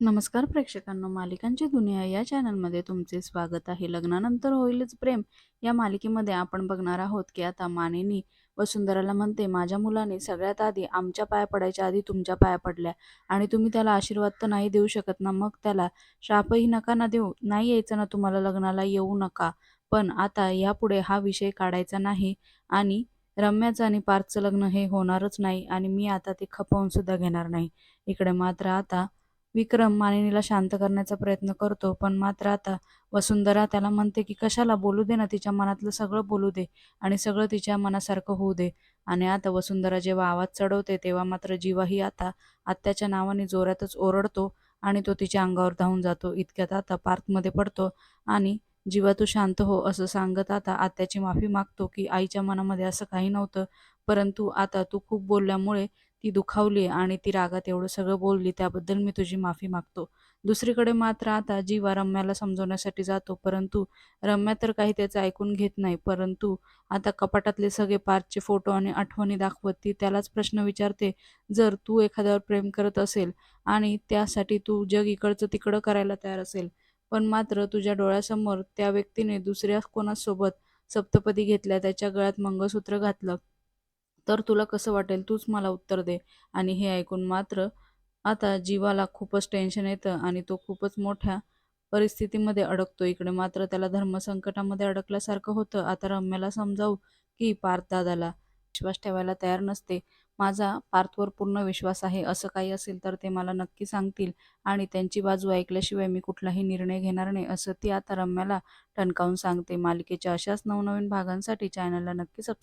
नमस्कार प्रेक्षकांनो मालिकांची दुनिया या चॅनलमध्ये तुमचे स्वागत आहे. लग्नानंतर होईलच प्रेम या मालिकेमध्ये आपण बघणार आहोत की आता मानेनी वसुंधराला म्हणते माझ्या मुलाने सगळ्यात आधी आमच्या पाया पडायच्या आधी तुमच्या पाया पडल्या आणि तुम्ही त्याला आशीर्वाद तर नाही देऊ शकत ना मग त्याला श्रापही नका ना देऊ. नाही यायचं ना तुम्हाला लग्नाला येऊ नका. पण आता यापुढे हा विषय काढायचा नाही आणि रम्याचं आणि पार्थचं लग्न हे होणारच नाही आणि मी आता ते खपवून सुद्धा घेणार नाही. इकडे मात्र आता विक्रम मानिनीला शांत करण्याचा प्रयत्न करतो पण मात्र आता वसुंधरा त्याला म्हणते की कशाला बोलू दे ना तिच्या मनातलं सगळं बोलू दे आणि सगळं तिच्या मनासारखं होऊ दे. आणि आता वसुंधरा जेव्हा आवाज चढवते तेव्हा मात्र जीवाही आता आत्याच्या नावाने जोरातच ओरडतो आणि तो तिच्या अंगावर धावून जातो. इतक्यात आता पार्कमध्ये पडतो आणि जीवा तू शांत हो असं सांगत आता आत्याची माफी मागतो की आईच्या मनामध्ये असं काही नव्हतं परंतु आता तू खूप बोलल्यामुळे ती दुखावली आणि ती रागात एवढं सगळं बोलली त्याबद्दल मी तुझी माफी मागतो. दुसरीकडे मात्र आता जीवा रम्याला समजवण्यासाठी जातो परंतु रम्या तर काही त्याचं ऐकून घेत नाही. परंतु आता कपाटातले सगळे पार्कचे फोटो आणि आठवणी दाखवत ती त्यालाच प्रश्न विचारते जर तू एखाद्यावर प्रेम करत असेल आणि त्यासाठी तू जग इकडचं तिकडं करायला तयार असेल पण मात्र तुझ्या डोळ्यासमोर त्या व्यक्तीने दुसऱ्या कोणासोबत सप्तपदी घेतल्या त्याच्या गळ्यात मंगळसूत्र घातलं तर तुला कसं वाटेल तूच मला उत्तर दे. आणि हे ऐकून मात्र आता जीवाला खूपच टेन्शन येतं आणि तो खूपच मोठ्या परिस्थितीमध्ये अडकतो. इकडे मात्र त्याला धर्मसंकटामध्ये अडकल्यासारखं होतं. आता रम्याला समजावू की पार्थ दादाला विश्वास ठेवायला तयार नसते. माझा पार्थवर पूर्ण विश्वास आहे. असं काही असेल तर ते मला नक्की सांगतील आणि त्यांची बाजू ऐकल्याशिवाय मी कुठलाही निर्णय घेणार नाही असं ती आता रम्याला ठणकावून सांगते. मालिकेच्या अशाच नवनवीन भागांसाठी चॅनलला नक्की सबस्क्राईब